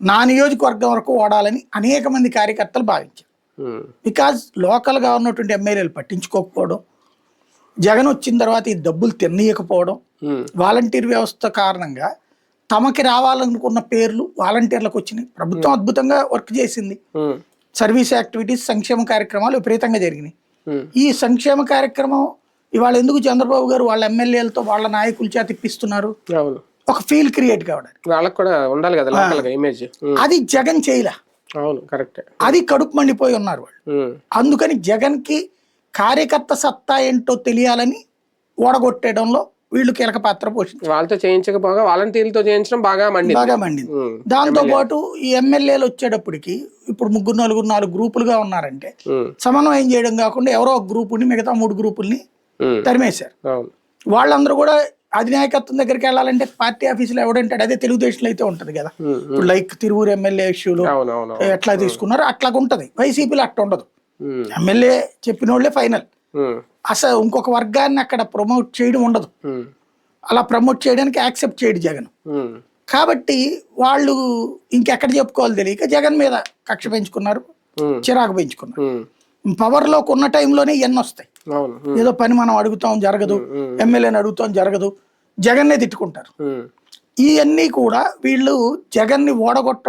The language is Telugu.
నా నియోజకవర్గం వరకు ఓడాలని అనేక మంది కార్యకర్తలు భావించారు. బికాజ్ లోకల్గా ఉన్నటువంటి ఎమ్మెల్యేలు పట్టించుకోకపోవడం జగన్ వచ్చిన తర్వాత ఈ డబ్బులు తిన్నీయకపోవడం వాలంటీర్ వ్యవస్థ కారణంగా తమకి రావాలనుకున్న పేర్లు వాలంటీర్లకు వచ్చినాయి. ప్రభుత్వం అద్భుతంగా వర్క్ చేసింది. సర్వీస్ యాక్టివిటీస్ సంక్షేమ కార్యక్రమాలు విపరీతంగా జరిగినాయి. ఈ సంక్షేమ కార్యక్రమం ఇవాళ ఎందుకు చంద్రబాబు గారు వాళ్ళ ఎమ్మెల్యేలతో వాళ్ళ నాయకుల చేత ఇప్పిస్తున్నారు? ఒక ఫీల్ క్రియేట్ కావడానికి వాళ్ళకి కూడా ఉండాలి కదా ఇమేజ్ అది జగన్ చేయలే. అవును కరెక్టే అది కడుపు మండిపోయి ఉన్నారు వాళ్ళు. అందుకని జగన్కి కార్యకర్త సత్తా ఏంటో తెలియాలని ఓడగొట్టడంలో వీళ్ళు కీలక పాత్ర పోషించారు. వాళ్ళతో చేయించకపోగా వాలంటీర్లతో చేయించడం బాగా మండి బాగా మండింది దాంతో పాటు ఈ ఎమ్మెల్యేలు వచ్చేటప్పటికి ఇప్పుడు ముగ్గురు నలుగురు నాలుగు గ్రూపులుగా ఉన్నారంటే సమన్వయం చేయడం కాకుండా ఎవరో ఒక గ్రూపుని మిగతా మూడు గ్రూపుల్ని తరిమేశారు. వాళ్ళందరూ కూడా అధినాయకత్వం దగ్గరికి వెళ్ళాలంటే పార్టీ ఆఫీసులో ఎవడంటాడు? అదే తెలుగుదేశంలో అయితే ఉంటది కదా. ఇప్పుడు లైక్ తిరువురు ఎమ్మెల్యే ఇష్యూలు ఎట్లా తీసుకున్నారో అట్లా ఉంటది. వైసీపీలో అట్లా ఉండదు. ఎమ్మెల్యే చెప్పిన వాళ్ళే ఫైనల్ అసలు ఇంకొక వర్గాన్ని అక్కడ ప్రమోట్ చేయడం ఉండదు. అలా ప్రమోట్ చేయడానికి యాక్సెప్ట్ చేయడు జగన్. కాబట్టి వాళ్ళు ఇంకెక్కడ చెప్పుకోవాలి తెలియక జగన్ మీద కక్ష పెంచుకున్నారు చిరాకు పెంచుకున్నారు. పవర్లోకి ఉన్న టైంలోనే ఎన్ని వస్తాయి. ఏదో పని మనం అడుగుతాం జరగదు. ఎమ్మెల్యేని అడుగుతాం జరగదు. జగన్నే తిట్టుకుంటారు. ఇవన్నీ కూడా వీళ్ళు జగన్ని ఓడగొట్ట